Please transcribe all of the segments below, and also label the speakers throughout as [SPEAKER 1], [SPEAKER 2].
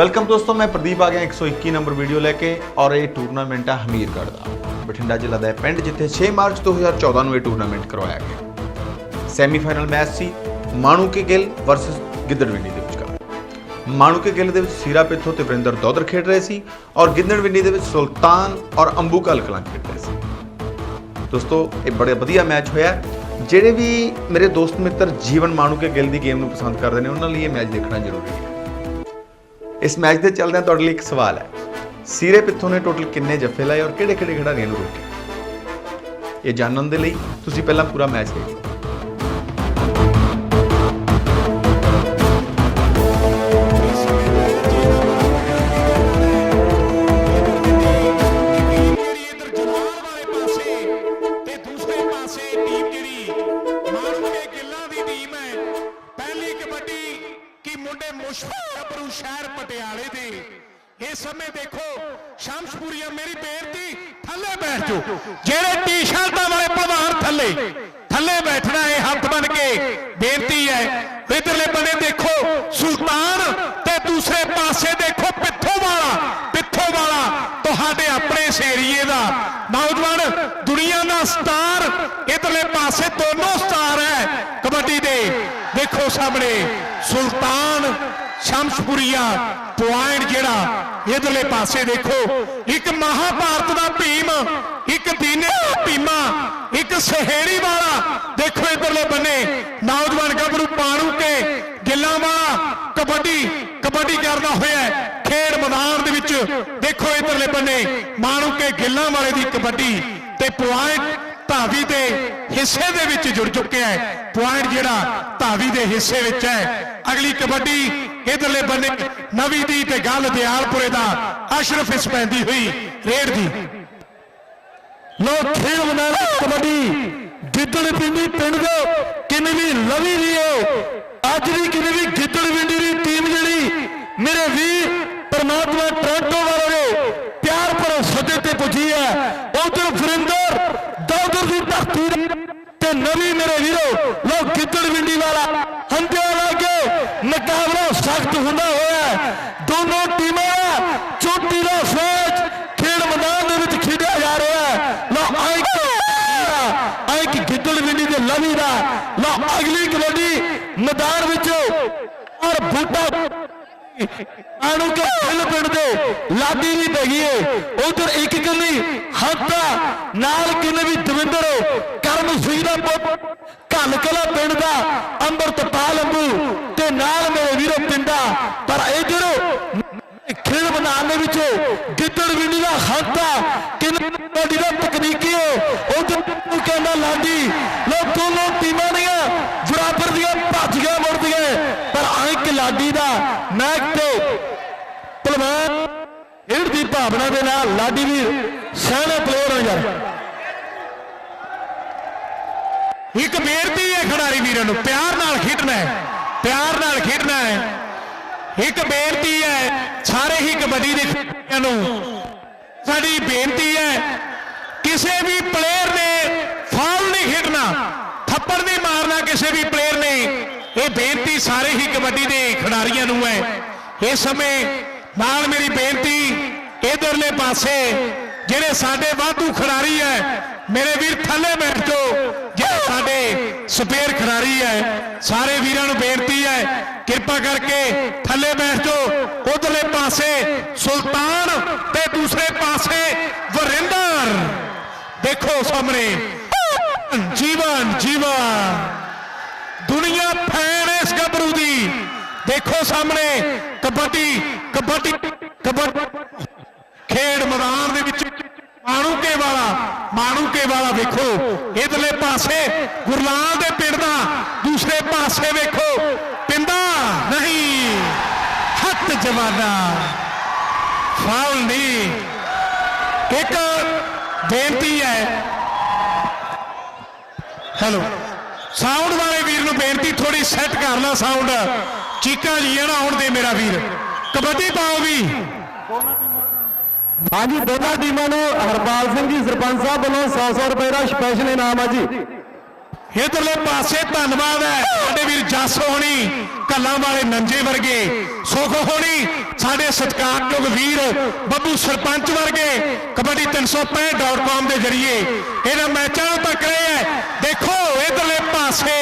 [SPEAKER 1] Welcome ਦੋਸਤੋ, ਮੈਂ ਪ੍ਰਦੀਪ ਆ ਗਿਆ 121 ਨੰਬਰ ਵੀਡੀਓ ਲੈ ਕੇ ਔਰ ਇਹ ਟੂਰਨਾਮੈਂਟ ਆ ਹਮੀਰਗੜ੍ਹ ਦਾ। ਬਠਿੰਡਾ ਜ਼ਿਲ੍ਹਾ ਦਾ ਪਿੰਡ ਜਿੱਥੇ 6 ਮਾਰਚ 2014 ਨੂੰ ਇਹ ਟੂਰਨਾਮੈਂਟ ਕਰਵਾਇਆ ਗਿਆ। ਸੈਮੀਫਾਈਨਲ ਮੈਚ ਸੀ, ਮਾਣੂਕੇ ਗਿੱਲ ਵਰਸਸ ਗਿੱਦੜਵਿੰਡੀ ਦੇ ਵਿਚਕਾਰ। ਮਾਣੂਕੇ ਗਿੱਲ ਦੇ ਵਿੱਚ ਸੀਰਾ ਪਿੱਥੋ ਤੇ ਵਰਿੰਦਰ ਦੌਦਰ ਖੇਡ ਰਹੇ ਸੀ ਔਰ ਗਿੱਦੜਵਿੰਡੀ ਦੇ ਵਿੱਚ ਸੁਲਤਾਨ ਔਰ ਅੰਬੂ ਕਲ ਕਲਾਂ ਖੇਡ ਰਹੇ ਸੀ। ਦੋਸਤੋ, ਇਹ ਬੜੇ ਵਧੀਆ ਮੈਚ ਹੋਇਆ। ਜਿਹੜੇ ਵੀ ਮੇਰੇ ਦੋਸਤ ਮਿੱਤਰ ਜੀਵਨ ਮਾਣੂਕੇ ਗਿੱਲ ਦੀ ਗੇਮ ਨੂੰ ਪਸੰਦ ਕਰਦੇ ਨੇ, ਉਹਨਾਂ ਲਈ ਇਹ ਮੈਚ ਦੇਖਣਾ ਜ਼ਰੂਰੀ ਹੈ। ਇਸ ਮੈਚ ਦੇ ਚੱਲਦਿਆਂ ਤੁਹਾਡੇ ਲਈ ਇੱਕ ਸਵਾਲ ਹੈ। ਸੀਰੇ ਪਿੱਥੋਂ ਨੇ ਟੋਟਲ ਕਿੰਨੇ ਜੱਫੇ ਲਾਏ ਔਰ ਕਿਹੜੇ ਕਿਹੜੇ ਖਿਡਾਰੀਆਂ ਨੂੰ ਰੋਕਿਆ? ਇਹ ਜਾਣਨ ਦੇ ਲਈ ਤੁਸੀਂ ਪਹਿਲਾਂ ਪੂਰਾ ਮੈਚ ਦੇਖੋ।
[SPEAKER 2] ਏਰੀਏ ਦਾ। ਨੌਜਵਾਨ ਦੁਨੀਆ ਦਾ ਸਟਾਰ ਇਧਰਲੇ ਪਾਸੇ ਦੋਨੋਂ ਸਟਾਰ ਹੈ। ਦੇਖੋ ਸਾਹਮਣੇ, ਸੁਲਤਾਨ ਸ਼ਮਸ਼ਪੁਰੀਆ, ਪੁਆਇੰਟ ਜਿਹੜਾ, ਇਧਰਲੇ ਪਾਸੇ ਦੇਖੋ, ਇੱਕ ਮਹਾਭਾਰਤ ਦਾ ਭੀਮ, ਇੱਕ ਦੀਨੇ ਦਾ ਭੀਮਾ, ਇੱਕ ਸਹੇੜੀ ਵਾਲਾ, ਦੇਖੋ ਇਧਰਲੇ ਬੰਨੇ, ਨੌਜਵਾਨ ਗੱਭਰੂ ਪਾਣੂ ਕੇ, ਗਿੱਲਾਂ ਵਾਲਾ, ਕਬੱਡੀ ਕਬੱਡੀ ਕਰਦਾ ਹੋਇਆ ਖੇਡ ਮੈਦਾਨ ਦੇ ਵਿੱਚ, ਦੇਖੋ ਇਧਰਲੇ ਬੰਨੇ, ਮਾਣੂ ਕੇ ਗਿੱਲਾਂ ਵਾਲੇ ਦੀ ਕਬੱਡੀ, ਤੇ ਪੁਆਇੰਟ ਧਾਵੀ ਦੇ ਹਿੱਸੇ ਦੇ ਵਿੱਚ ਜੁੜ ਚੁੱਕਿਆ ਹੈ। ਪੁਆਇੰਟ ਜਿਹੜਾ ਧਾਵੀ ਦੇ ਹਿੱਸੇ ਵਿੱਚ ਹੈ। ਅਗਲੀ ਕਬੱਡੀ ਇਧਰਲੇ ਬੰਨੇ ਨਵੀਂ ਦੀ ਤੇ ਗੱਲ ਦਿਆਲਪੁਰੇ ਦਾ ਅਸ਼ਰਫ ਇਸ ਪੈਂਦੀ ਹੋਈ ਰੇਡ ਦੀ।
[SPEAKER 3] ਲੋਕ ਖੇਡ ਮੈਦਾਨ ਕਬੱਡੀ ਗਿੱਦੜ ਪਿੰਡੀ ਪਿੰਡ ਦੇ ਕਿੰਨੇ ਵੀ ਲਵੀ ਦੀ ਏ ਅੱਜ ਦੀ ਕਿੰਨੇ ਵੀ ਗਿੱਦੜ ਪਿੰਡੀ ਦੀ ਟੀਮ ਜਿਹੜੀ ਮੇਰੇ ਵੀਰ ਪਰਮਾਤਮਾ ਟੋਰਾਂਟੋ ਵਾਲੇ ਦੇ ਪਿਆਰ ਭਰੇ ਸੱਦੇ ਤੇ ਪੁੱਜੀ ਹੈ। ਉਧਰ ਫਰਿੰਦਰ ਧਰਤੀ ਤੇ ਨਵੀਂ ਮੇਰੇ ਵੀਰੋ ਲੋਕ ਗਿੱਦੜ ਪਿੰਡੀ ਵਾਲਾ ਹੰਦੇ ਲਾਗੇ ਮੁਕਾਬਲਾ ਸਖਤ ਹੁੰਦਾ ਹੋਇਆ ਦੋਨੋਂ ਟੀਮਾਂ ਦਾ ਚੋਟੀ ਦਾ ਸੋਚ ਖੇਡ ਮੈਦਾਨ ਦੇ ਵਿੱਚ ਖੇਡਿਆ ਜਾ ਰਿਹਾ ਹੈ। ਲਓ ਆਇਕ ਆਇਕ ਗਿੱਦੜਵਿੰਡੀ ਦੇ ਲਵੀ ਦਾ। ਲਓ ਅਗਲੀ ਕਬੱਡੀ ਮੈਦਾਨ ਵਿੱਚ ਔਰ ਬੂਟਾ ਆਣੂ ਕੇ ਖੇਲ ਪਿੰਡ ਦੇ ਲਾਡੀ ਵੀ ਪੈ ਗਈ ਏ। ਉਧਰ ਇੱਕ ਕੰਨੀ ਹੱਤਾ ਨਾਲ ਕਿੰਨੇ ਵੀ ਦਵਿੰਦਰ ਕਰਮ ਸਿੰਘ ਦਾ ਪੁੱਤ ਘੱਲ ਕਲਾ ਪਿੰਡ ਦਾ, ਅੰਮ੍ਰਿਤਪਾਲ ਅੰਬੂ ਤੇ ਨਾਲ ਮੇਰੇ ਵੀਰੋ ਪਿੰਡਾ। ਪਰ ਇਧਰ ਖੇਡ ਮੈਦਾਨ ਦੇ ਵਿੱਚ ਗਿੱਦੜ ਵਿੰਡੀ ਦਾ ਹੱਤਾ ਕਿੰਨੀ ਵੱਡੀ ਦਾ ਤਕਨੀਕੀ ਹੈ ਉਧਰ ਕਹਿੰਦਾ, ਲਾਡੀ ਲੋ ਦੋਨੋਂ ਟੀਮਾਂ ਦੀਆਂ ਬਰਾਬਰ ਦੀਆਂ ਭੱਜੀਆਂ ਮੁੜਦੀਆਂ। ਲਾਡੀ ਦਾ ਮੈਚ ਤੇ ਪਹਿਲਵਾਨ ਖੇਡ ਦੀ ਭਾਵਨਾ ਦੇ ਨਾਲ ਲਾਡੀ ਵੀਰ ਸਿਆਣੇ ਪਲੇਅਰ ਹੋ ਯਾਰ।
[SPEAKER 2] ਇੱਕ ਬੇਨਤੀ ਹੈ ਖਿਡਾਰੀ ਵੀਰਾਂ ਨੂੰ, ਪਿਆਰ ਨਾਲ ਖੇਡਣਾ ਹੈ, ਪਿਆਰ ਨਾਲ ਖੇਡਣਾ ਹੈ। ਇੱਕ ਬੇਨਤੀ ਹੈ, ਸਾਰੇ ਹੀ ਕਬੱਡੀ ਦੇ ਖਿਡਾਰੀਆਂ ਨੂੰ, ਸਾਡੀ ਬੇਨਤੀ ਹੈ, ਕਿਸੇ ਵੀ ਪਲੇਅਰ ਨੇ ਫਾਉਲ ਨਹੀਂ ਖੇਡਣਾ, ਥੱਪੜ ਨਹੀਂ ਮਾਰਨਾ ਕਿਸੇ ਵੀ ਪਲੇਅਰ ਨੇ। ਇਹ ਬੇਨਤੀ ਸਾਰੇ ਹੀ ਕਬੱਡੀ ਦੇ ਖਿਡਾਰੀਆਂ ਨੂੰ ਹੈ। ਇਸ ਸਮੇਂ ਨਾਲ ਮੇਰੀ ਬੇਨਤੀ ਇਧਰਲੇ ਪਾਸੇ ਜਿਹੜੇ ਸਾਡੇ ਵਾਧੂ ਖਿਡਾਰੀ ਹੈ, ਮੇਰੇ ਵੀਰ ਥੱਲੇ ਬੈਠ ਜਾਓ, ਜਿਹੜੇ ਸਾਡੇ ਸਪੇਅਰ ਖਿਡਾਰੀ ਹੈ, ਸਾਰੇ ਵੀਰਾਂ ਨੂੰ ਬੇਨਤੀ ਹੈ, ਕਿਰਪਾ ਕਰਕੇ ਥੱਲੇ ਬੈਠ ਜਾਓ। ਉਧਰਲੇ ਪਾਸੇ ਸੁਲਤਾਨ ਤੇ ਦੂਸਰੇ ਪਾਸੇ ਵਰਿੰਦਰ। ਦੇਖੋ ਸਾਹਮਣੇ। ਜੀਵਨ ਜੀਵਨ ਦੁਨੀਆ ਫੈਨ ਹੈ ਇਸ ਗੱਭਰੂ ਦੀ ਦੇਖੋ ਸਾਹਮਣੇ। ਕਬੱਡੀ ਕਬੱਡੀ ਕਬੱਡੀ। ਖੇਡ ਮੈਦਾਨ ਦੇ ਵਿੱਚ ਮਾਣੂਕੇ ਵਾਲਾ ਮਾਣੂਕੇ ਵਾਲਾ ਵੇਖੋ। ਇਧਰਲੇ ਪਾਸੇ ਗੁਰਲਾਲ ਦੇ ਪਿੰਡ ਦਾ, ਦੂਸਰੇ ਪਾਸੇ ਵੇਖੋ। ਪਿੰਦਾ ਨਹੀਂ, ਹੱਥ ਜਵਾਨਾ। ਫਾਉਲ ਨਹੀਂ। ਇੱਕ ਬੇਨਤੀ ਹੈ। ਹੈਲੋ। ਸਾਊਂਡ ਵਾਲੇ ਵੀਰ ਨੂੰ ਬੇਨਤੀ ਥੋੜੀ ਸੈੱਟ ਕਰ ਲੈ ਸਾਊਂਡ। ਚੀਕਾਂ ਜੀਆਂ ਨਾ ਆਉਣ ਦੇ ਮੇਰਾ ਵੀਰ। ਕਬੱਡੀ ਪਾਓ ਵੀ।
[SPEAKER 3] ਹਾਂਜੀ ਦੋਨਾਂ ਟੀਮਾਂ ਨੂੰ ਹਰਪਾਲ ਸਿੰਘ ਜੀ ਸਰਪੰਚ ਸਾਹਿਬ ਵੱਲੋਂ 100-100 ਰੁਪਏ ਦਾ ਸਪੈਸ਼ਲ ਇਨਾਮ ਆ ਜੀ।
[SPEAKER 2] ਇਧਰਲੇ ਪਾਸੇ ਧੰਨਵਾਦ ਹੈ। ਸਾਡੇ ਵੀਰ ਜੱਸ ਹੋਣੀ ਕੱਲਾਂ ਵਾਲੇ ਨੰਜੇ ਵਰਗੇ ਸੁਖ ਹੋਣੀ ਸਾਡੇ ਸਤਿਕਾਰਯੋਗ ਵੀਰ ਬੱਬੂ ਸਰਪੰਚ ਵਰਗੇ ਕਬੱਡੀ 365.com ਦੇ ਜਰੀਏ। ਇਹਨਾਂ ਮੈਚਾਂ ਨੂੰ ਤੱਕ ਰਹੇ ਹੈ। ਦੇਖੋ ਇਧਰਲੇ ਪਾਸੇ।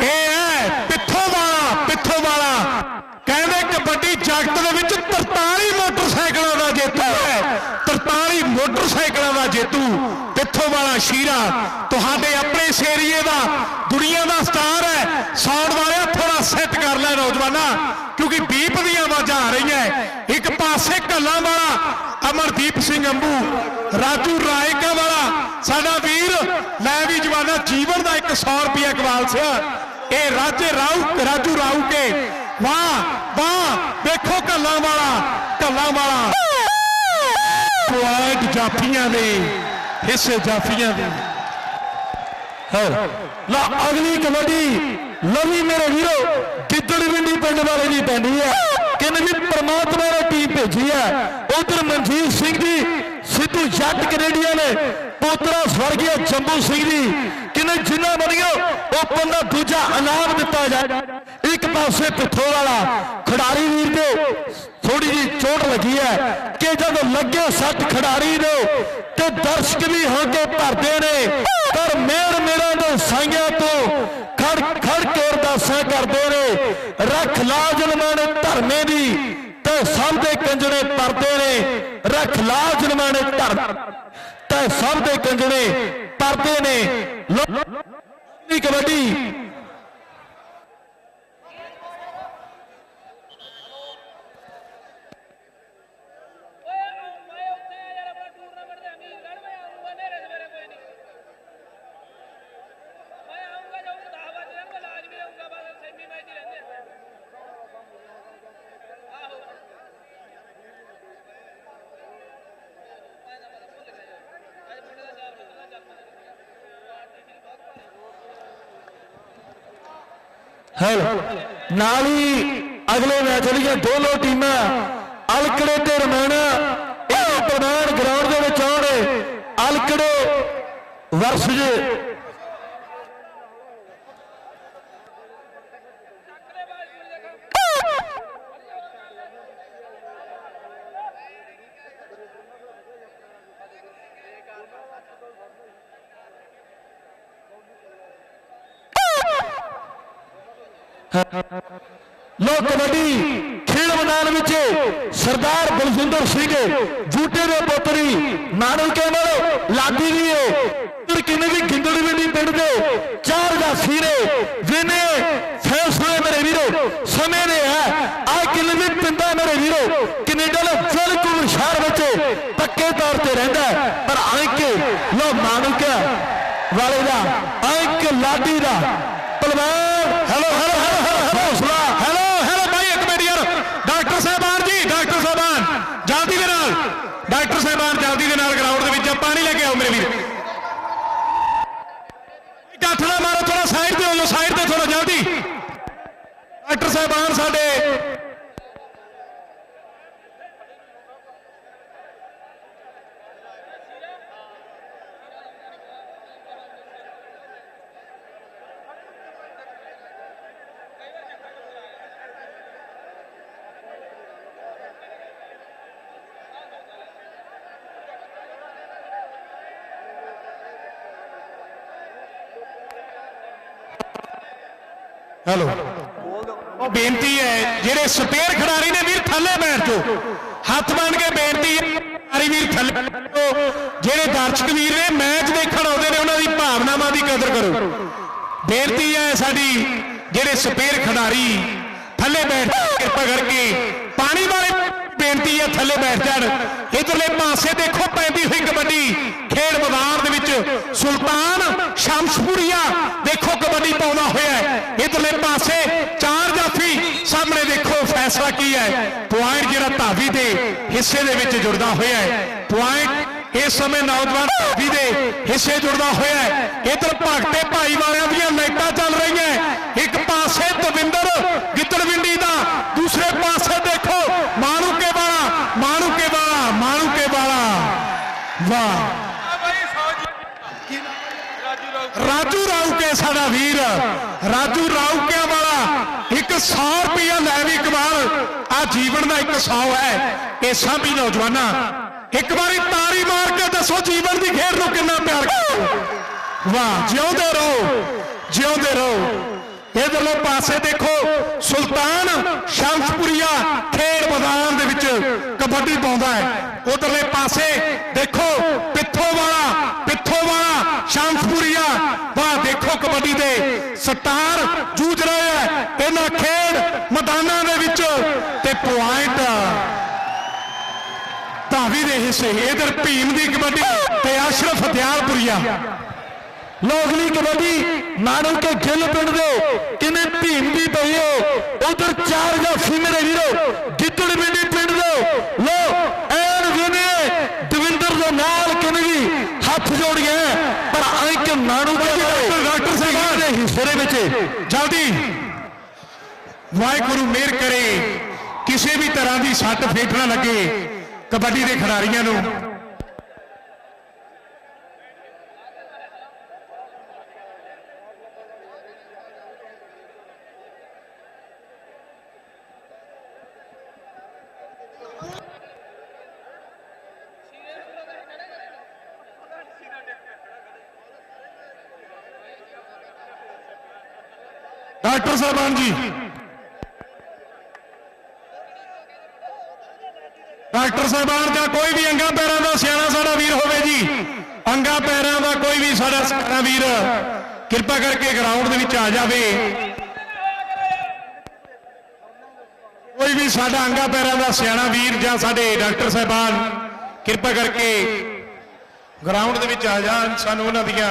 [SPEAKER 2] ਇਹ ਹੈ ਪਿੱਥੋਂ ਵਾਲਾ ਪਿੱਥੋਂ ਵਾਲਾ ਕਹਿੰਦੇ ਕਬੱਡੀ ਜਗਤ ਦੇ ਵਿੱਚ 43 ਮੋਟਰਸਾਈਕਲਾਂ ਦਾ ਜੇਤੂ ਹੈ 43 ਮੋਟਰਸਾਈਕਲਾਂ ਦਾ ਜੇਤੂ, ਪਿੱਥੋਂ ਵਾਲਾ ਸ਼ੀਰਾ, ਤੁਹਾਡੇ ਆਪਣੇ ਸੇਰੀਏ ਦਾ, ਦੁਨੀਆ ਦਾ ਸਟਾਰ ਹੈ। ਸਾਊਂਡ ਵਾਲਿਆ ਥੋੜਾ ਸੈੱਟ ਕਰ ਲੈ ਨੌਜਵਾਨਾ, ਕਿਉਂਕਿ ਦੀਪ ਦੀਆਂ ਆਵਾਜ਼ਾਂ ਆ ਰਹੀਆਂ ਇੱਕ ਪਾਸੇ ਕੱਲਾਂ ਵਾਲਾ ਅਮਰਦੀਪ ਸਿੰਘ ਅੰਬੂ, ਰਾਜੂ ਰਾਇਕਾ ਵਾਲਾ, ਸਾਡਾ ਵੀਰ ਲੈ ਵੀ ਜਵਾਨਾ, ਜੀਵਨ ਦਾ 100 ਰੁਪਿਆ ਕਵਾਲ ਸਿਆ ਇਹ ਰਾਜੇ ਰਾਉ ਰਾਜੂ ਰਾਉ ਕੇ ਵਾਹ ਵਾਹ, ਵੇਖੋ ਕੱਲਾਂ ਵਾਲਾ ਕੱਲਾਂ ਵਾਲਾ। ਪੁਆਇੰਟ ਜਾਫੀਆਂ ਦੇ ਹਿੱਸੇ ਜਾਫੀਆਂ ਦੇ
[SPEAKER 3] ਲਾ ਅਗਲੀ ਕਬੱਡੀ, ਲਵੀ ਮੇਰੇ ਵੀਰੋ ਗਿੱਦੜਵਿੰਡੀ ਪਿੰਡ ਵਾਲੇ ਦੀ ਪੈਂਦੀ ਹੈ। ਕਿੰਨ ਵੀ ਪਰਮਾਤਮਾ ਨੇ ਟੀਮ ਭੇਜੀ ਹੈ। ਉਧਰ ਮਨਜੀਤ ਸਿੰਘ ਜੀ ਸਿੱਧੂ ਜੱਟ ਕੈਨੇਡੀਆ ਨੇ ਪੋਤਰਾ ਸਵਰਗੀਆ ਜੰਬੂ ਸਿੰਘ ਜੀ ਕਿਨੇ ਜਿੰਨਾ ਬਣਿਓ ਉਹ ਦਾ ਦੂਜਾ ਇਨਾਮ ਦਿੱਤਾ ਜਾਏ। ਇੱਕ ਪਾਸੇ ਪਿੱਥੋਂ ਵਾਲਾ ਖਿਡਾਰੀ ਵੀਰ ਦੇ ਥੋੜੀ ਜੀ ਚੋਟ ਲੱਗੀ ਹੈ ਕਿ ਜਦੋਂ ਲੱਗੇ ਸੱਟ ਖਿਡਾਰੀ ਨੂੰ ਤੇ ਦਰਸ਼ਕ ਵੀ ਹੋ ਕੇ ਭਰਦੇ ਨੇ। ਪਰ ਮੇਰ ਮੇਰਾ ਦੇ ਸਾਈਆਂ ਤੋਂ ਖੜ ਖੜ ਕੇ ਅਰਦਾਸਾਂ ਕਰਦੇ ਨੇ। ਰੱਖ ਲਾਜਲਮਾਂ ਨੇ ਧਰਮੇ ਦੀ ਤੇ ਸਭ ਦੇ ਕੰਜਣੇ ਪਰਦੇ ਨੇ ਜਨਮਾਂ ਨੇ ਧਰ ਤੇ ਸਭ ਦੇ ਕੰਜਣੇ ਪਰਦੇ ਨੇ ਕਬੱਡੀ
[SPEAKER 4] ਓਏ ਆਉਂ ਮੈਂ ਉੱਥੇ ਆ ਯਾਰ ਆਪਣਾ ਟੂਰਨਾਮੈਂਟ ਦੇ ਅਮੀਰ ਗੜ ਮੈਂ ਆਉਂਗਾ ਨੇਰੇ ਸਵੇਰੇ ਕੋਈ ਨਹੀਂ ਮੈਂ ਆਉਂਗਾ ਜਾਊਂਗਾ 10 ਵਜੇ ਜਾਊਂਗਾ ਲਾਜ਼ਮੀ ਆਉਂਗਾ ਬਸ ਸੈਮੀ ਮੈਚ ਹੀ ਰਹਿੰਦੇ ਆ। ਆਹੋ ਮੈਂ ਤਾਂ ਪਤਾ ਭੁੱਲ ਗਿਆ ਯਾਰ ਅੱਜ ਮੁੰਡੇ ਦਾ ਚਾਰ ਵਜੇ ਦਾ ਜਨਮ ਦਿਨ ਹੈ ਪਾਰਟੀ ਦੀ ਬਹੁਤ ਭਾਰੀ
[SPEAKER 3] ਹੈਲ। ਨਾਲ ਹੀ ਅਗਲੇ ਮੈਚ ਦੀਆਂ ਦੋਨੋਂ ਟੀਮਾਂ ਅਲਕੜੇ ਤੇ ਰਮਾਣਾ ਇਹ ਪ੍ਰਧਾਨ ਗਰਾਊਂਡ ਦੇ ਵਿੱਚ ਆਉਣ ਅਲਕੜੇ ਵਰਸਜ
[SPEAKER 4] ਟੱਕਰੇ ਬਾਜ ਪੂਰੀ ਦੇਖੋ
[SPEAKER 3] ਲੋ ਕਬੱਡੀ ਖੇਡ ਮੈਦਾਨ ਵਿੱਚ ਸਰਦਾਰ ਬਲਜਿੰਦਰ ਸਿੰਘ ਜੂਟੇ ਦੇ ਪੁੱਤਰੀ ਨਾਨੂ ਕੇਵਲ ਲਾਡੀ ਦੀ ਏ ਪਰ ਕਿਨੇ ਵੀ ਗਿੰਦੜ ਵਿੰਡੀ ਪਿੰਡ ਦੇ ਚਾਰ ਜਾਫੀ ਨੇ ਜਿਨੇ ਫੈਸਲੇ ਮੇਰੇ ਵੀਰੋ ਸਮੇਂ ਨੇ ਹੈ ਆ ਕਿਨੇ ਵੀ ਪਿੰਡਾ ਮੇਰੇ ਵੀਰੋ ਕੈਨੇਡਾ ਦੇ ਬਿਲਕੁਲ ਸ਼ਹਿਰ ਵਿੱਚ ਪੱਕੇ ਤੌਰ ਤੇ ਰਹਿੰਦਾ ਹੈ। ਪਰ ਆਂਕੇ ਲੋ ਮਾਨੁਕ ਵਾਲੇ ਦਾ ਆਂਕ ਲਾਡੀ ਦਾ ਪਹਿਲਵਾਨ ਹੈਲੋ ਹੈਲੋ ਹੈਲੋ ਹੌਸਲਾ
[SPEAKER 2] ਹੈਲੋ ਹੈਲੋ ਭਾਈ ਇੱਕ ਮਿੰਟ ਯਾਰ ਡਾਕਟਰ ਸਾਹਿਬਾਨ ਜੀ ਡਾਕਟਰ ਸਾਹਿਬਾਨ ਜਲਦੀ ਦੇ ਨਾਲ ਡਾਕਟਰ ਸਾਹਿਬਾਨ ਜਲਦੀ ਦੇ ਨਾਲ ਗਰਾਊਂਡ ਦੇ ਵਿੱਚ ਪਾਣੀ ਲੈ ਕੇ ਆਓ ਮੇਰੇ ਵੀਰ ਗੱਠ ਨਾ ਮਾਰੋ ਥੋੜਾ ਸਾਈਡ ਤੇ ਹੋ ਜਾਓ ਸਾਈਡ ਤੇ ਥੋੜਾ ਜਲਦੀ ਡਾਕਟਰ ਸਾਹਿਬਾਨ ਸਾਡੇ।
[SPEAKER 3] ਹੈਲੋ
[SPEAKER 2] ਉਹ ਬੇਨਤੀ ਹੈ ਜਿਹੜੇ ਸਪੇਅਰ ਖਿਡਾਰੀ ਨੇ ਵੀਰ ਥੱਲੇ ਬੈਠ ਜਾਓ। ਹੱਥ ਬੰਨ ਕੇ ਬੇਨਤੀ ਹੈ ਖਿਡਾਰੀ ਵੀਰ ਥੱਲੇ ਜਿਹੜੇ ਦਰਸ਼ਕ ਵੀਰ ਨੇ ਮੈਚ ਦੇਖਣ ਆਉਂਦੇ ਨੇ ਉਹਨਾਂ ਦੀ ਭਾਵਨਾਵਾਂ ਦੀ ਕਦਰ ਕਰੋ। ਬੇਨਤੀ ਹੈ ਸਾਡੀ ਜਿਹੜੇ ਸਪੇਅਰ ਖਿਡਾਰੀ ਥੱਲੇ ਬੈਠ ਜਾਣ, ਕਿਰਪਾ ਕਰਕੇ ਪਾਣੀ ਵਾਲੇ ਬੇਨਤੀ ਹੈ ਥੱਲੇ ਬੈਠ ਜਾਣ। ਇਧਰਲੇ ਪਾਸੇ ਦੇਖੋ ਪੈਂਦੀ ਹੋਈ ਕਬੱਡੀ ਖੇਡ ਮੈਦਾਨ ਦੇ ਵਿੱਚ ਸੁਲਤਾਨ ਸ਼ਮਸ਼ਪੁਰੀਆ। ਦੇਖੋ ਕਬੱਡੀ ਪਾਉਂਦਾ ਹੋਇਆ ਹੈ ਇਧਰਲੇ ਪਾਸੇ ਚਾਰ ਜਾਫੀ ਸਾਹਮਣੇ ਦੇਖੋ ਫੈਸਲਾ ਕੀ ਹੈ ਪੁਆਇੰਟ ਜਿਹੜਾ ਧਾਵੀ ਦੇ ਹਿੱਸੇ ਦੇ ਵਿੱਚ ਜੁੜਦਾ ਹੋਇਆ ਹੈ ਪੁਆਇੰਟ ਇਸ ਸਮੇਂ ਨੌਜਵਾਨ ਧਾਵੀ ਦੇ ਹਿੱਸੇ ਜੁੜਦਾ ਹੋਇਆ ਹੈ ਇਧਰ ਭਗਤੇ ਭਾਈ ਵਾਲਿਆਂ ਦੀਆਂ ਲਾਈਟਾਂ ਚੱਲ ਰਹੀਆਂ ਇੱਕ ਪਾਸੇ ਦਵਿੰਦਰ ਗਿੱਦੜਵਿੰਡੀ ਦਾ ਦੂਸਰੇ ਪਾਸੇ ਦੇਖੋ ਮਾਣੂਕੇ ਵਾਲਾ ਮਾਣੂਕੇ ਵਾਲਾ ਮਾਣੂਕੇ ਵਾਲਾ ਵਾਹ ਰਾਜੂ ਰਾਉ ਰਾਜੂ ਰਾਉਕਿਆਂ ਵਾਲਾ ਇੱਕ 100 ਰੁਪਇਆ ਲੈ ਵੀ ਆ ਜੀਵਨ ਦਾ ਇੱਕ 100 ਹੈ ਇਹ ਸਾਂਭੀ ਨੌਜਵਾਨਾਂ, ਇੱਕ ਵਾਰੀ ਤਾਰੀ ਮਾਰ ਕੇ ਦੱਸੋ ਜੀਵਨ ਦੀ ਖੇਡ ਨੂੰ ਕਿੰਨਾ ਪਿਆਰ ਕਰਦੇ ਵਾਹ, ਜਿਉਂਦੇ ਰਹੋ ਜਿਉਂਦੇ ਰਹੋ। ਇਧਰਲੇ ਪਾਸੇ ਦੇਖੋ, ਸੁਲਤਾਨ ਸ਼ਮਸਪੁਰੀਆ ਖੇਡ ਮੈਦਾਨ ਦੇ ਵਿੱਚ ਕਬੱਡੀ ਪਾਉਂਦਾ ਹੈ। ਉਧਰਲੇ ਪਾਸੇ ਦੇਖੋ ਪਿੱਥੋਂ ਵਾਲਾ ਪਿੱਥੋਂ ਵਾਲਾ ਸ਼ਮਸਪੁਰੀਆ। ਵਾਹ, ਦੇਖੋ ਕਬੱਡੀ ਦੇ ਸਟਾਰ ਜੂਝ ਰਹੇ ਹੈ। ਇਹਨਾਂ ਖੇਡ ਮੈਦਾਨਾਂ ਦੇ ਦੇ ਹਿੱਸੇ ਇਧਰ ਭੀਮ ਦੀ ਕਬੱਡੀ ਤੇ ਅਸ਼ਰਫ ਦਿਆਲਪੁਰੀਆ।
[SPEAKER 3] ਲੋਗਲੀ ਕਬੱਡੀ ਨਾਨਕ ਕੇ ਗਿੱਲ ਪਿੰਡ ਦੇ ਕਿਨੇ ਭੀਮ ਦੀ ਪਈ ਉਧਰ ਚਾਰ ਜਾਫੀ ਮੇਰੇ ਵੀਰੋ ਗਿੱਦੜ ਬਿੰਡੀ ਪਿੰਡ ਦੇ। ਲੋ ਐਨ ਵਿਨੇ ਦਵਿੰਦਰ ਦੇ ਨਾਲ ਕਿਨੇ ਵੀ ਹੱਥ ਜੋੜ ਗਏ ਪਰ ਅੰਕ ਨਾਨੂ ਕੇ
[SPEAKER 2] ਡਾਕਟਰ ਸਾਹਿਬ
[SPEAKER 3] ਦੇ ਹਿੱਸੇ ਦੇ ਵਿੱਚ।
[SPEAKER 2] ਜਲਦੀ। ਵਾਹਿਗੁਰੂ ਮਿਹਰ ਕਰੇ। ਕਿਸੇ ਵੀ ਤਰ੍ਹਾਂ ਦੀ ਸੱਟ ਫੇਟ ਨਾ ਲੱਗੇ। ਕਬੱਡੀ ਦੇ ਖਿਡਾਰੀਆਂ ਨੂੰ। ਡਾਕਟਰ ਸਾਹਿਬਾਨ ਜੀ। ਡਾਕਟਰ ਸਾਹਿਬਾਨ ਜਾਂ ਕੋਈ ਵੀ ਅੰਗਾ ਪੈਰਾਂ ਦਾ ਸਿਆਣਾ ਸਾਡਾ ਵੀਰ ਹੋਵੇ ਜੀ। ਅੰਗਾ ਪੈਰਾਂ ਦਾ ਕੋਈ ਵੀ ਸਾਡਾ ਸਿਆਣਾ ਵੀਰ ਕਿਰਪਾ ਕਰਕੇ ਗਰਾਊਂਡ ਦੇ ਵਿੱਚ ਆ ਜਾਵੇ। ਕੋਈ ਵੀ ਸਾਡਾ ਅੰਗਾ ਪੈਰਾਂ ਦਾ ਸਿਆਣਾ ਵੀਰ ਜਾਂ ਸਾਡੇ ਡਾਕਟਰ ਸਾਹਿਬਾਨ, ਕਿਰਪਾ ਕਰਕੇ ਗਰਾਊਂਡ ਦੇ ਵਿੱਚ ਆ ਜਾਣ ਸਾਨੂੰ ਉਹਨਾਂ ਦੀਆਂ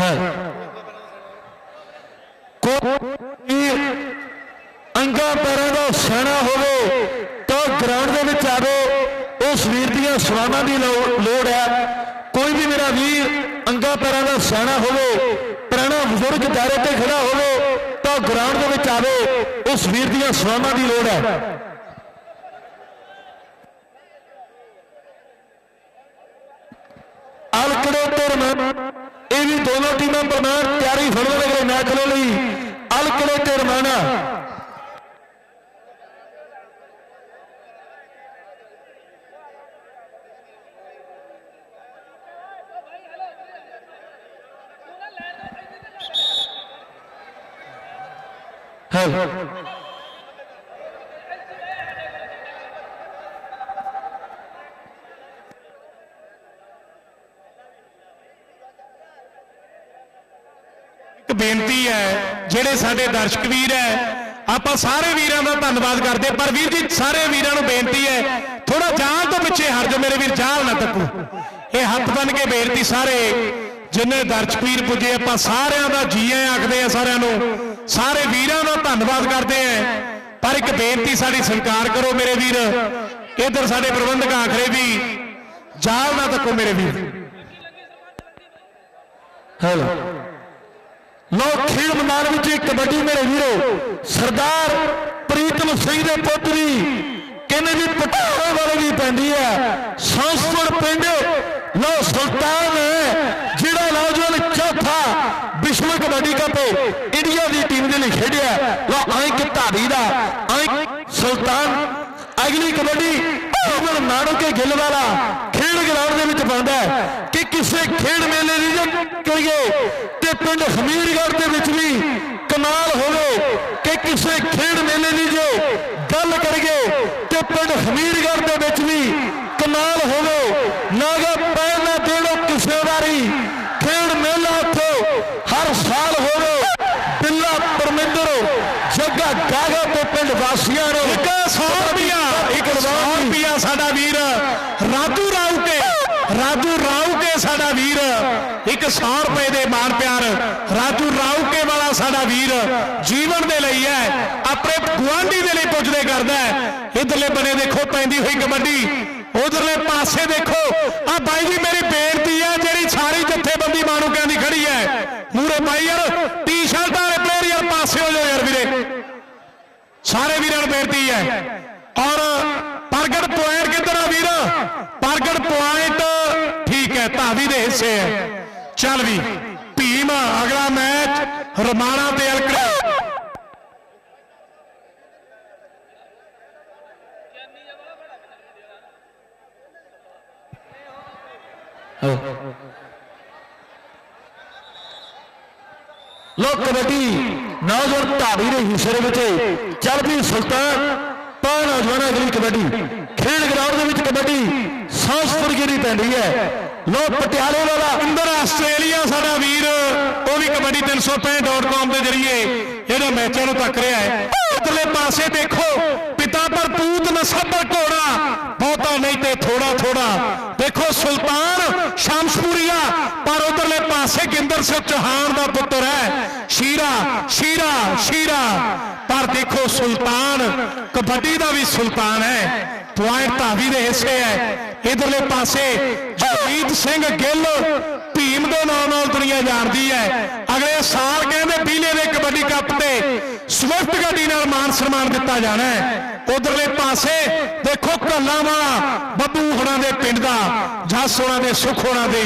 [SPEAKER 3] ਹੈ। ਕੋਈ ਅੰਗਾ ਪੈਰਾਂ ਦਾ ਸਿਆਣਾ ਹੋਵੇ ਤਾਂ ਗਰਾਊਂਡ ਦੇ ਵਿੱਚ ਆਵੇ, ਉਸ ਵੀਰ ਦੀਆਂ ਸਵਾਮਾਂ ਦੀ ਲੋੜ ਹੈ। ਕੋਈ ਵੀ ਮੇਰਾ ਵੀਰ ਅੰਗਾ ਪੈਰਾਂ ਦਾ ਸਿਆਣਾ ਹੋਵੇ, ਪੁਰਾਣਾ ਬਜ਼ੁਰਗ ਦਾਇਰੇ ਤੇ ਖੜਾ ਹੋਵੇ, ਤਾਂ ਗਰਾਊਂਡ ਦੇ ਵਿੱਚ ਆਵੇ, ਉਸ ਵੀਰ ਦੀਆਂ ਸਵਾਮਾਂ ਦੀ ਲੋੜ ਹੈ। ਅਲਕੜੇ ਟੂਰਨਾਮੈਂਟ ਇਹ ਵੀ ਦੋਨੋਂ ਟੀਮਾਂ ਪ੍ਰਮਾਣ ਤਿਆਰੀ ਫੜਨ ਲੱਗੇ ਮੈਚ ਦੇ ਲਈ। ਅਲਕੜੇ ਤੇ ਰਮਾਨਾ। ਹੈ।
[SPEAKER 2] ਇੱਕ ਬੇਨਤੀ ਹੈ, ਜਿਹੜੇ ਸਾਡੇ ਦਰਸ਼ਕ ਵੀਰ ਹੈ, ਆਪਾਂ ਸਾਰੇ ਵੀਰਾਂ ਦਾ ਧੰਨਵਾਦ ਕਰਦੇ ਪਰ ਵੀਰ ਜੀ, ਸਾਰੇ ਵੀਰਾਂ ਨੂੰ ਬੇਨਤੀ ਹੈ ਥੋੜਾ ਜਾਲ ਤੋਂ ਪਿੱਛੇ ਹਟ ਜਾਓ ਮੇਰੇ ਵੀਰ, ਜਾਲ ਨਾ ਤੱਕੋ ਇਹ ਹੱਥ ਬੰਨ ਕੇ ਬੇਨਤੀ ਸਾਰੇ, ਜਿੰਨੇ ਦਰਸ਼ਕ ਵੀਰ ਪੁੱਜੇ, ਆਪਾਂ ਸਾਰਿਆਂ ਦਾ ਜੀ ਆਇਆਂ ਆਖਦੇ ਆ ਸਾਰਿਆਂ ਨੂੰ, ਸਾਰੇ ਵੀਰਾਂ ਦਾ ਧੰਨਵਾਦ ਕਰਦੇ ਆ ਪਰ ਇੱਕ ਬੇਨਤੀ ਸਾਡੀ ਸਵੀਕਾਰ ਕਰੋ ਮੇਰੇ ਵੀਰ, ਇਧਰ ਸਾਡੇ ਪ੍ਰਬੰਧਕ ਆਖਰੇ ਵੀ, ਜਾਲ ਨਾ ਤੱਕੋ ਮੇਰੇ ਵੀਰ।
[SPEAKER 3] ਹੈਲੋ। ਲੋ ਖੇਡ ਮੈਦਾਨ ਵਿੱਚ ਇੱਕ ਕਬੱਡੀ ਮੇਰੇ ਵੀਰੋ ਸਰਦਾਰ ਪ੍ਰੀਤਮ ਸਿੰਘ ਦੇ ਪੁੱਤਰੀ ਕਹਿੰਦੇ ਵੀ ਪਟਾਲੇ ਵਾਲੇ ਦੀ ਪੈਂਦੀ ਹੈ। ਸੰਸਪੁਰ ਪਿੰਡ ਲੋ ਸੁਲਤਾਨ ਹੈ, ਜਿਹੜਾ ਨੌਜਵਾਨ ਚੌਥਾ ਵਿਸ਼ਵ ਕਬੱਡੀ ਕੱਪ ਇੰਡੀਆ ਦੀ ਟੀਮ ਦੇ ਲਈ ਖੇਡਿਆ। ਲੋ ਅੰਕ ਧਾਰੀ ਦਾ ਅੰਕ ਸੁਲਤਾਨ ਅਗਲੀ ਕਬੱਡੀ ਜੀਵਨ ਨਾਨਕੇ ਗਿੱਲ ਵਾਲਾ ਖੇਡ ਗਰਾਊਂਡ ਦੇ ਵਿੱਚ ਪਾਉਂਦਾ ਹੈ ਕਿ ਕਿਸੇ ਖੇਡ ਮੇਲੇ ਦੀ ਜੇ ਕਰੀਏ ਤੇ ਪਿੰਡ ਹਮੀਰਗੜ੍ਹ ਦੇ ਵਿੱਚ ਵੀ ਕਮਾਲ ਹੋਵੇ ਕਿ ਕਿਸੇ ਖੇਡ ਮੇਲੇ ਦੀ ਜੋ ਗੱਲ ਕਰੀਏ ਤੇ ਪਿੰਡ ਹਮੀਰਗੜ੍ਹ ਦੇ ਵਿੱਚ ਵੀ ਕਮਾਲ ਹੋਵੇ। ਨਾਗਾ ਪੈਰ ਨਾ ਕਿਸੇ ਵਾਰੀ। ਖੇਡ ਮੇਲਾ ਉੱਥੇ ਹਰ ਸਾਲ ਹੋਵੇ। ਬਿੱਲਾ ਪਰਮਿੰਦਰ ਜੱਗਾ ਗਾਗਾ ਤੇ ਪਿੰਡ ਵਾਸੀਆਂ ਨੂੰ
[SPEAKER 2] 100 ਰੁਪਿਆ 100 ਰੁਪਿਆ ਸਾਡਾ ਵੀਰ ਰਾਜੂ ਰਾਉ ਤੇ। ਰਾਜੂ ਇੱਕ 100 ਰੁਪਏ ਦੇ ਮਾਣ ਪਿਆਰ ਰਾਜੂ ਰਾਉਕੇ ਵਾਲਾ ਸਾਡਾ ਵੀਰ ਜੀਵਨ ਦੇ ਲਈ ਹੈ, ਆਪਣੇ ਗੁਆਂਢੀ ਦੇ ਲਈ ਪੁੱਜਦੇ ਕਰਦਾ ਹੈ। ਇਧਰਲੇ ਬਨੇ ਦੇਖੋ, ਪੈਂਦੀ ਹੋਈ ਕਬੱਡੀ। ਉਧਰਲੇ ਪਾਸੇ ਦੇਖੋ ਆ ਬਾਈ ਜੀ ਮੇਰੀ ਬੇਨਤੀ ਹੈ, ਜਿਹੜੀ ਸਾਰੀ ਜਥੇਬੰਦੀ ਮਾਣੂਕਿਆਂ ਦੀ ਖੜੀ ਹੈ। ਮੂਰੇ ਬਾਈ ਯਾਰ ਟੀ ਸ਼ਰਟ ਵਾਲੇ ਪਲੇਅਰ ਯਾਰ, ਪਾਸੇ ਹੋ ਜਾਓ ਯਾਰ ਵੀਰੇ। ਸਾਰੇ ਵੀਰਾਂ ਨੂੰ ਬੇਨਤੀ ਹੈ। ਔਰ ਪ੍ਰਗਟ ਪੁਆਇੰਟ ਕਿੱਧਰ ਆ ਵੀਰ? ਪ੍ਰਗਟ ਪੁਆਇੰਟ ਠੀਕ ਹੈ, ਧਾਵੀ ਦੇ ਹਿੱਸੇ ਹੈ। ਚੱਲ ਵੀ। ਭੀਮ, ਅਗਲਾ ਮੈਚ ਰਮਾਣਾ ਤੇ ਅਲਕੜਾ।
[SPEAKER 3] ਲੋਕ ਕਬੱਡੀ, ਨੌਜਵਾਨ ਧਾਰੀ ਦੇ ਹਿੱਸੇ ਦੇ ਵਿੱਚ ਚੜ੍ਹਦੀ ਸੁਲਤਾਨ ਪਾ ਨੌਜਵਾਨਾਂ ਅਗਲੀ ਕਬੱਡੀ। ਖੇਡ ਗਰਾਊਂਡ ਦੇ ਵਿੱਚ ਕਬੱਡੀ ਸਾਂਸਪੁਰਗੀ ਦੀ ਪੈਂਦੀ ਹੈ। ਲੋਕ ਪਟਿਆਲੇ ਵਾਲਾ।
[SPEAKER 2] ਅੰਦਰ ਆਸਟ੍ਰੇਲੀਆ ਸਾਡਾ ਵੀਰ, ਉਹ ਵੀ ਕਬੱਡੀ 365.com ਦੇ ਜਰੀਏ ਇਹਨਾਂ ਮੈਚਾਂ ਨੂੰ ਤੱਕ ਰਿਹਾ ਹੈ। ਉਧਰਲੇ ਪਾਸੇ ਦੇਖੋ, ਪਿਤਾ ਭਰਪੂਤ ਨਸਬਰ ਘੋੜਾ ਬਹੁਤਾ ਨਹੀਂ ਤੇ ਥੋੜਾ ਥੋੜਾ ਦੇਖੋ ਸੁਲਤਾਨ ਸ਼ਮਸ਼ਪੂਰੀਆ ਪਰ ਉਧਰਲੇ ਪਾਸੇ ਗਿੰਦਰ ਸਿੰਘ ਚੌਹਾਨ ਦਾ ਪੁੱਤਰ ਹੈ। ਸ਼ੀਰਾ ਸ਼ੀਰਾ ਸ਼ੀਰਾ। ਪਰ ਦੇਖੋ ਸੁਲਤਾਨ, ਕਬੱਡੀ ਦਾ ਵੀ ਸੁਲਤਾਨ ਹੈ। ਪੁਆਇੰਟ ਧਾਵੀ ਦੇ ਹਿੱਸੇ ਹੈ। ਇਧਰਲੇ ਪਾਸੇ ਜਗਜੀਤ ਸਿੰਘ ਗਿੱਲ ਭੀਮ ਦੇ ਨਾਮ ਨਾਲ ਦੁਨੀਆ ਜਾਣਦੀ ਹੈ। ਅਗਲੇ ਸਾਲ ਕਹਿੰਦੇ ਪੀਲੇ ਦੇ ਕਬੱਡੀ ਕੱਪ ਤੇ ਸਵਿਫਟ ਗੱਡੀ ਨਾਲ ਮਾਨ ਸਨਮਾਨ ਦਿੱਤਾ ਜਾਣਾ ਹੈ। ਉਧਰਲੇ ਪਾਸੇ ਦੇਖੋ ਕੱਲਾ ਵਾਲਾ ਬੱਬੂ ਹੋਣਾ ਦੇ ਪਿੰਡ ਦਾ, ਜੱਸ ਹੋਣਾ ਦੇ, ਸੁਖ ਹੋਣਾ ਦੇ।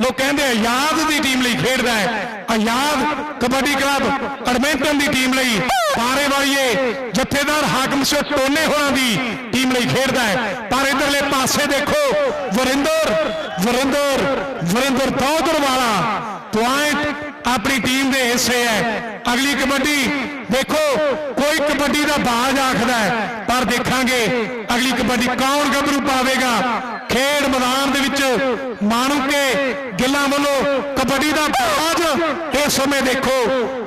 [SPEAKER 2] ਲੋਕ ਕਹਿੰਦੇ ਆਜ਼ਾਦ ਦੀ ਟੀਮ ਲਈ ਖੇਡਦਾ ਹੈ। ਆਜ਼ਾਦ ਕਬੱਡੀ ਕਲੱਬ ਐਡਮਿੰਟਨ ਦੀ ਟੀਮ ਲਈ ਬਾਰੇ ਵਾਲੀਏ, ਜਥੇਦਾਰ ਹਾਕਮ ਸਿੰਘ ਟੋਨੇ ਹੋਣਾ ਦੀ ਟੀਮ ਲਈ ਖੇਡਦਾ ਹੈ। ਪਰ ਇਧਰਲੇ ਪਾਸੇ ਦੇਖੋ ਵਰਿੰਦਰ ਵਰਿੰਦਰ ਵਰਿੰਦਰ ਦੌਦਰ ਵਾਲਾ, ਪੁਆਇੰਟ ਆਪਣੀ ਟੀਮ ਦੇ ਹਿੱਸੇ ਹੈ। ਅਗਲੀ ਕਬੱਡੀ, ਦੇਖੋ, ਕੋਈ ਕਬੱਡੀ ਦਾ ਬਾਜ ਆਖਦਾ ਹੈ, ਪਰ ਦੇਖਾਂਗੇ ਅਗਲੀ ਕਬੱਡੀ ਕੌਣ ਗੱਭਰੂ ਪਾਵੇਗਾ। ਖੇਡ ਮੈਦਾਨ ਦੇ ਵਿੱਚ ਮਾਣੂਕੇ ਗਿੱਲਾਂ ਵੱਲੋਂ ਕਬੱਡੀ ਦਾ ਬਾਜ ਇਸ ਸਮੇਂ ਦੇਖੋ,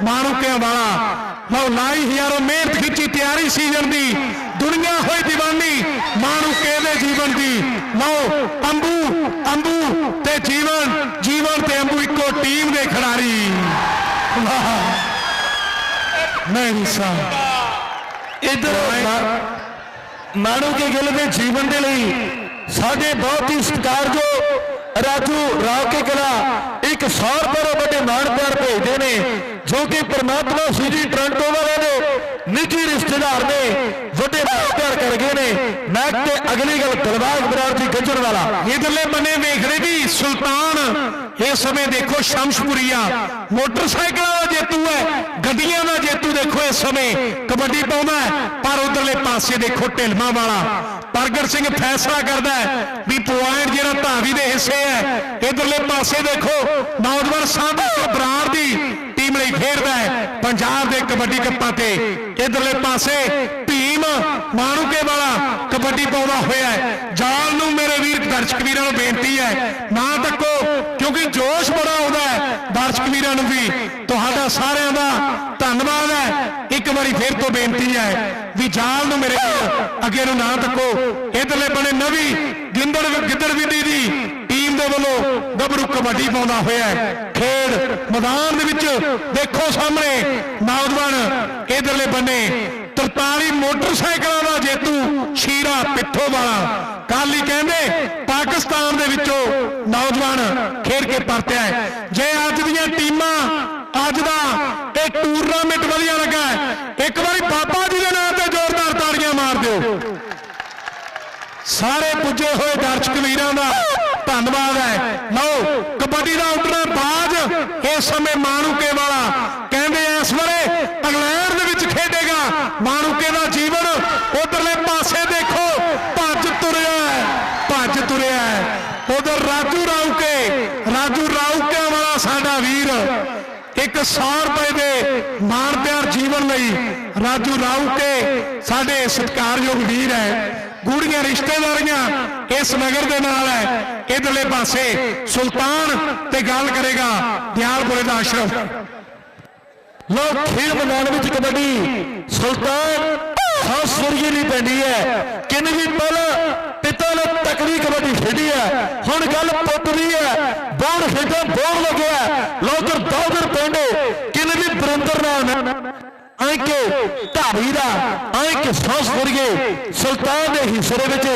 [SPEAKER 2] ਮਾਣੂਕਿਆਂ ਵਾਲਾ। ਲਓ, ਲਾਈ ਹਜ਼ਾਰੋਂ, ਮਿਹਨਤ ਖਿੱਚੀ, ਤਿਆਰੀ ਸੀਜ਼ਨ ਦੀ, ਦੁਨੀਆ ਹੋਈ ਦੀਵਾਨੀ, ਮਾਣੂਕੇ ਦੇ ਜੀਵਨ ਦੀ। ਲਓ, ਅੰਬੂ ਅੰਬੂ ਤੇ ਜੀਵਨ ਜੀਵਨ ਤੇ ਅੰਬੂ ਇੱਕੋ ਟੀਮ ਦੇ ਖਿਡਾਰੀ ਵਾਹ ਨਹੀਂ ਸਾਹਿਬ
[SPEAKER 3] ਇਧਰ ਮਾਣੂ ਕੇ ਗਿੱਲ ਦੇ ਜੀਵਨ ਦੇ ਲਈ ਸਾਡੇ ਬਹੁਤ ਹੀ ਸਤਿਕਾਰਯੋਗ ਰਾਜੂ ਰਾਵ ਕੇ ਕਲਾ ਇੱਕ 100 ਰੁਪਏ ਦੇ ਵੱਡੇ ਮਾਣ ਪਿਆਰ ਭੇਜਦੇ ਨੇ, ਜੋ ਕਿ ਪ੍ਰਮਾਤਮਾ ਸ੍ਰੀ ਟ੍ਰਾਂਟੋ ਵਾਲੇ ਦੇ ਨਿੱਜੀ ਰਿਸ਼ਤੇਦਾਰ ਨੇ ਵੱਡੇ ਮਾਣ ਪਿਆਰ ਕਰ ਗਏ ਨੇ ਮੈਚ ਤੇ ਅਗਲੀ ਗੱਲ ਦਿਲਬਾਗ ਬਰਾੜ ਦੀ ਗੱਜਣ ਵਾਲਾ।
[SPEAKER 2] ਇਧਰਲੇ ਬੰਨੇ ਵੇਖ ਵੀ ਸੁਲਤਾਨ ਇਸ ਸਮੇਂ ਦੇਖੋ ਸ਼ਮਸ਼ਪੁਰੀਆ। ਮੋਟਰਸਾਈਕਲਾਂ ਦਾ ਜੇਤੂ ਹੈ, ਗੱਡੀਆਂ ਦਾ ਜੇਤੂ ਦੇਖੋ ਇਸ ਸਮੇਂ। ਕਬੱਡੀ ਪਾਉਂਦਾ ਪਰ ਉਧਰਲੇ ਪਾਸੇ ਦੇਖੋ ਢਿਲਮਾ ਵਾਲਾ। ਪ੍ਰਗਟ ਸਿੰਘ ਫੈਸਲਾ ਕਰਦਾ ਹੈ ਵੀ ਪੁਆਇੰਟ ਜਿਹੜਾ ਧਾਵੀ ਦੇ ਹਿੱਸੇ ਹੈ, ਇਧਰਲੇ ਪਾਸੇ ਦੇਖੋ ਨੌਜਵਾਨ ਸਾਧੂ ਬਰਾੜ ਦੀ ਲਈ ਖੇਡਦਾ ਹੈ। ਪੰਜਾਬ ਦੇ ਕਬੱਡੀ ਕੱਪਾਂ ਤੇ ਇਧਰਲੇ ਪਾਸੇ ਭੀਮ ਮਾਣੂਕੇ ਵਾਲਾ ਕਬੱਡੀ ਪਾਉਂਦਾ ਹੋਇਆ ਹੈ। ਜਾਲ ਨੂੰ ਮੇਰੇ ਵੀਰ ਦਰਸ਼ਕ ਵੀਰਾਂ ਨੂੰ ਬੇਨਤੀ ਹੈ, ਨਾ ਤੱਕੋ ਕਿਉਂਕਿ ਜੋਸ਼ ਬੜਾ ਆਉਂਦਾ ਹੈ ਦਰਸ਼ਕ ਵੀਰਾਂ ਨੂੰ ਵੀ। ਤੁਹਾਡਾ ਸਾਰਿਆਂ ਦਾ ਧੰਨਵਾਦ ਹੈ। ਇੱਕ ਵਾਰੀ ਫੇਰ ਤੋਂ ਬੇਨਤੀ ਹੈ ਵੀ ਜਾਲ ਨੂੰ ਮੇਰੇ ਵੀਰ ਅੱਗੇ ਨੂੰ ਨਾ ਤੱਕੋ ਇਧਰਲੇ ਬਣੇ ਨਵੀਂ ਗਿੰਦੜ ਗਿੱਦੜ ਵੀ ਦੀਦੀ ਦੇ ਵੱਲੋਂ ਗੱਭਰੂ ਕਬੱਡੀ ਪਾਉਂਦਾ ਹੋਇਆ ਖੇਡ ਮੈਦਾਨ ਦੇ ਵਿੱਚ ਦੇਖੋ ਸਾਹਮਣੇ ਨੌਜਵਾਨ ਇਧਰਲੇ ਬੰਨੇ 43 ਮੋਟਰਸਾਈਕਲਾਂ ਦਾ ਜੇਤੂ ਸ਼ੀਰਾ ਪਿੱਠੋ ਵਾਲਾ ਕੱਲ ਹੀ ਕਹਿੰਦੇ ਪਾਕਿਸਤਾਨ ਦੇ ਵਿੱਚੋਂ ਨੌਜਵਾਨ ਖੇਡ ਕੇ ਪਰਤਿਆ ਹੈ। ਜੇ ਅੱਜ ਦੀਆਂ ਟੀਮਾਂ ਅੱਜ ਦਾ ਇਹ ਟੂਰਨਾਮੈਂਟ ਵਧੀਆ ਲੱਗਾ ਇੱਕ ਵਾਰੀ ਬਾਬਾ ਜੀ ਦੇ ਨਾਂ ਤੇ ਜ਼ੋਰਦਾਰ ਤਾੜੀਆਂ ਮਾਰ ਦਿਓ। ਸਾਰੇ ਪੁੱਜੇ ਹੋਏ ਦਰਸ਼ਕ ਵੀਰਾਂ ਦਾ ਧੰਨਵਾਦ ਹੈ। ਲਓ, ਕਬੱਡੀ ਦਾ ਉੱਡਣਾ ਬਾਜ ਇਸ ਸਮੇਂ ਮਾਣੂਕੇ ਵਾਲਾ। ਕਹਿੰਦੇ ਇਸ ਵੇਲੇ ਇੰਗਲੈਂਡ ਦੇ ਵਿੱਚ ਖੇਡੇਗਾ। ਮਾਣੂਕੇ ਦਾ ਜੀਵਨ ਉਧਰਲੇ ਪਾਸੇ ਦੇਖੋ, ਭੱਜ ਤੁਰਿਆ ਹੈ, ਭੱਜ ਤੁਰਿਆ ਹੈ। ਉਧਰ ਰਾਜੂ ਰਾਉਕੇ ਰਾਜੂ ਰਾਉਕਿਆਂ ਵਾਲਾ ਸਾਡਾ ਵੀਰ। ਇੱਕ 100 ਰੁਪਏ ਦੇ ਮਾਣ ਪਿਆਰ ਜੀਵਨ ਲਈ ਰਾਜੂ ਰਾਉਕੇ ਸਾਡੇ ਸਤਿਕਾਰਯੋਗ ਵੀਰ ਹੈ। ਗੂੜੀਆਂ ਰਿਸ਼ਤੇਦਾਰੀਆਂ ਇਸ ਨਗਰ ਦੇ ਨਾਲ ਹੈ। ਇਧਰਲੇ ਪਾਸੇ ਸੁਲਤਾਨ ਤੇ ਗੱਲ ਕਰੇਗਾ ਦਿਆਲਪੁਰੇ ਦਾ ਆਸ਼ਰਮ।
[SPEAKER 3] ਲੋ ਖੇਡ ਮੈਦਾਨ ਵਿੱਚ ਕਬੱਡੀ ਸੁਲਤਾਨ ਖਾਸ ਵਰਗੀ ਨਹੀਂ ਪੈਂਦੀ ਹੈ। ਕਿਨ ਵੀ ਪਹਿਲਾਂ ਪਿਤਾ ਨੇ ਤਕੜੀ ਕਬੱਡੀ ਖੇਡੀ ਹੈ। ਹੁਣ ਗੱਲ ਪੁੱਤ ਦੀ ਹੈ। ਬੋੜ ਖੇਡਾਂ ਬੋੜ ਲੱਗਿਆ। ਲੋਕਰ ਦੋਦਰ ਪਿੰਡ, ਕਿਨ ਵੀ ਬਰਿੰਦਰ ਨਾਲ ਆਂਕੇ ਧਾਰੀ ਦਾ ਆਂਕੇ ਸਾਸ ਵਰਗੇ ਸੁਲਤਾਨ ਦੇ ਹਿੱਸੇ ਵਿੱਚ।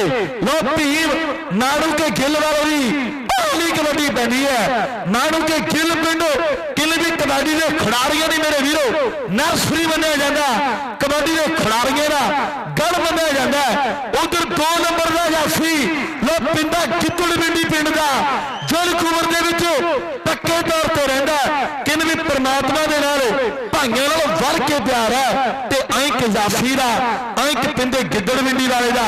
[SPEAKER 3] ਲੋ ਭੀਮ ਨਾੜੂ ਕੇ ਗਿੱਲ ਵਾਲੀ ਪਹਿਲੀ ਕਬੱਡੀ ਪੈਂਦੀ ਹੈ। ਨਾੜੂ ਕੇ ਗਿੱਲ ਪਿੰਡ ਕਿਲ ਵੀ ਕਬੱਡੀ ਦੇ ਖਿਡਾਰੀਆਂ ਦੀ ਮੇਰੇ ਵੀਰੋ ਨਰਸਰੀ ਮੰਨਿਆ ਜਾਂਦਾ। ਕਬੱਡੀ ਦੇ ਖਿਡਾਰੀਆਂ ਦਾ ਗੜ ਮੰਨਿਆ ਜਾਂਦਾ ਉਧਰ 2 ਨੰਬਰ ਦਾ ਜਾਫੀ ਲੋ ਪਿੰਡਾ ਕਿੱਤੜ ਵਿੰਡੀ ਪਿੰਡ ਦਾ। ਜਲ ਕੁਮਰ ਦੇ ਵਿੱਚ ਪੱਕੇ ਤੌਰ ਤੇ ਰਹਿੰਦਾ ਕਿਨ ਵੀ ਪ੍ਰਮਾਤਮਾ ਦੇ ਨਾਲ ਭਾਈਆਂ ਨਾਲ ਵਰ ਕੇ ਪਿਆਰ ਹੈ ਤੇ ਐਂਕ ਜਾਫੀ ਦਾ ਐਂਕ ਪਿੰਡੇ ਗਿੱਦੜ ਵਿੰਡੀ ਵਾਲੇ ਦਾ।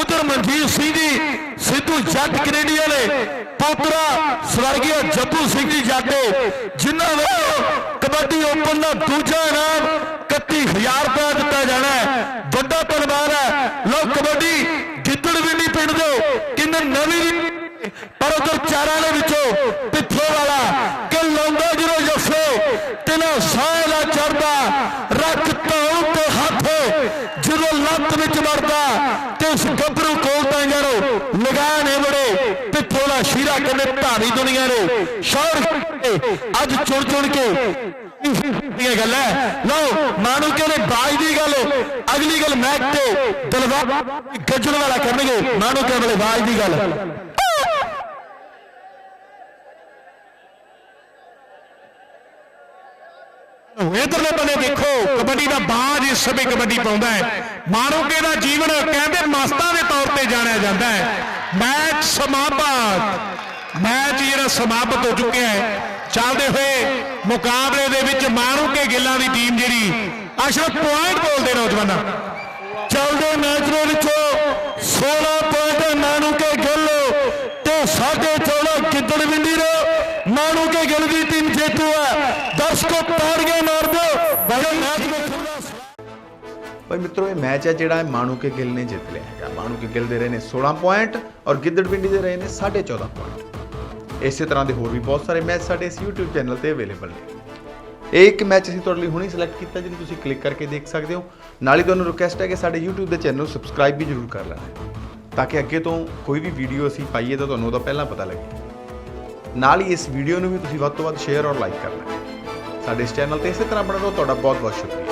[SPEAKER 3] ਉਧਰ ਮਨਜੀਤ ਸਿੰਘ ਜੀ, ਸਿੱਧੂ ਜੱਟ ਕੈਨੇਡੀਆ ਵਾਲੇ, ਪੋਤਰਾ ਸਵਰਗੀ ਜੱਬੂ ਸਿੰਘ ਜੀ ਜਾਟੇ, ਜਿਨ੍ਹਾਂ ਨੇ ਕਬੱਡੀ ਓਪਨ ਦਾ ਦੂਜਾ ਇਨਾਮ 31000 ਰੁਪਏ ਦਿੱਤਾ ਜਾਣਾ ਹੈ ਵੱਡਾ ਧੰਨਵਾਦ ਹੈ ਲੋ ਕਬੱਡੀ ਗਿੱਦੜ ਵਿੰਡੀ ਪਿੰਡ ਦੇ ਕਿੰਨੇ ਨਵੀਂ ਪਰ ਉਧਰ ਚਾਰਾਂ ਦੇ ਵਿੱਚੋਂ ਪਿੱਥੋ ਵਾਲਾ ਕਿ ਲਾਉਂਦਾ ਜਦੋਂ ਜੱਫੇ ਤਿਨਾ ਸਾਹ ਦਾ ਚੜਦਾ ਰੱਖ ਧੌਣ ਤੇ ਹੱਥ ਜਦੋਂ ਲੱਤ ਵਿੱਚ ਵੜਦਾ ਤੇ ਉਸ ਗੱਭਰੂ ਕੋਲ ਤਾਂ ਯਾਰੋ ਲਗਾ ਨੇ ਬੜੇ ਪਿੱਥੋ ਦਾ ਸ਼ੀਰਾ ਕਹਿੰਦੇ ਧਾਰੀ ਦੁਨੀਆ ਨੇ ਸ਼ੌਰ ਅੱਜ ਚੁਣ ਚੁਣ ਕੇ ਇਹ ਗੱਲ ਹੈ। ਲਓ ਮਾਨੂ ਕਹਿੰਦੇ ਬਾਜ ਦੀ ਗੱਲ ਅਗਲੀ ਗੱਲ ਮੈਚ ਤੇ ਦਲਵਾ ਗੱਜਣ ਵਾਲਾ ਕਰਨਗੇ। ਮਾਨੂ ਕਹਿੰਦੇ ਬਾਜ ਦੀ ਗੱਲ
[SPEAKER 2] ਇਧਰਲੇ ਬੰਨੇ ਦੇਖੋ, ਕਬੱਡੀ ਦਾ ਬਾਜ ਇਸ ਸਮੇਂ ਕਬੱਡੀ ਪਾਉਂਦਾ ਹੈ। ਮਾਣੋਕੇ ਦਾ ਜੀਵਨ ਕਹਿੰਦੇ ਮਸਤਾਂ ਦੇ ਤੌਰ ਤੇ ਜਾਣਿਆ ਜਾਂਦਾ ਹੈ। ਮੈਚ ਸਮਾਪਤ। ਮੈਚ ਜਿਹੜਾ ਸਮਾਪਤ ਹੋ ਚੁੱਕਿਆ ਹੈ ਚੱਲਦੇ ਹੋਏ ਮੁਕਾਬਲੇ ਦੇ ਵਿੱਚ ਮਾਣੋਕੇ ਗਿੱਲਾਂ ਦੀ ਟੀਮ ਜਿਹੜੀ ਅਸ਼ਰਫ ਪੁਆਇੰਟ ਬੋਲਦੇ ਨੌਜਵਾਨਾਂ।
[SPEAKER 3] ਚੱਲਦੇ ਮੈਚ ਦੇ ਵਿੱਚੋਂ 16 ਪੁਆਇੰਟ ਨਾਨੂ ਕੇ ਗਿੱਲ ਤੇ 14.5 ਗਿੱਦੜ ਵਿੰਡੀ ਦੇ ਨਾਨੂ ਕੇ ਗਿੱਲ ਦੀ ਟੀਮ ਜੇਤੂ ਹੈ। ਦਰਸ਼ਕੋ ਤਾੜੀਆਂ ਮਾਰ ਦਿਓ ਬੜੇ ਮੈਚ ਵੇਖਣ
[SPEAKER 1] ਭਾਈ ਮਿੱਤਰੋ, ਇਹ ਮੈਚ ਹੈ ਜਿਹੜਾ ਮਾਣੂ ਕੇ ਗਿੱਲ ਨੇ ਜਿੱਤ ਲਿਆ ਹੈਗਾ। ਮਾਣੂ ਕੇ ਗਿੱਲ ਦੇ ਰਹੇ ਨੇ 16 ਪੁਆਇੰਟ ਔਰ ਗਿੱਦੜ ਪਿੰਡੀ ਦੇ ਰਹੇ ਨੇ 14.5 ਪੁਆਇੰਟ ਇਸੇ ਤਰ੍ਹਾਂ ਦੇ ਹੋਰ ਵੀ ਬਹੁਤ ਸਾਰੇ ਮੈਚ ਸਾਡੇ ਇਸ YouTube ਚੈਨਲ ਤੇ ਅਵੇਲੇਬਲ ਨੇ। ਇਹ ਇੱਕ ਮੈਚ ਅਸੀਂ ਤੁਹਾਡੇ ਲਈ ਹੁਣੇ ਸਿਲੈਕਟ ਕੀਤਾ, ਜਿਹਨੂੰ ਤੁਸੀਂ ਕਲਿੱਕ ਕਰਕੇ ਦੇਖ ਸਕਦੇ ਹੋ। ਨਾਲ ਹੀ ਤੁਹਾਨੂੰ ਰਿਕੁਐਸਟ ਹੈ ਕਿ ਸਾਡੇ YouTube ਦੇ ਚੈਨਲ ਨੂੰ ਸਬਸਕ੍ਰਾਈਬ ਵੀ ਜ਼ਰੂਰ ਕਰ ਲੈਣਾ ਤਾਂ ਕਿ ਅੱਗੇ ਤੋਂ ਕੋਈ ਵੀ ਵੀਡੀਓ ਅਸੀਂ ਪਾਈਏ ਤਾਂ ਤੁਹਾਨੂੰ ਉਹਦਾ ਪਹਿਲਾਂ ਪਤਾ ਲੱਗੇ। ਨਾਲ ਹੀ ਇਸ ਵੀਡੀਓ ਨੂੰ ਵੀ ਤੁਸੀਂ ਵੱਧ ਤੋਂ ਵੱਧ ਸ਼ੇਅਰ ਔਰ ਲਾਈਕ ਕਰਨਾ ਹੈ। ਸਾਡੇ ਇਸ ਚੈਨਲ ਤੇ ਇਸੇ ਤਰ੍ਹਾਂ ਬਣਾ ਰਹੋ, ਤੁਹਾਡਾ ਬਹੁਤ ਬਹੁਤ ਸ਼ੁਕਰੀਆ।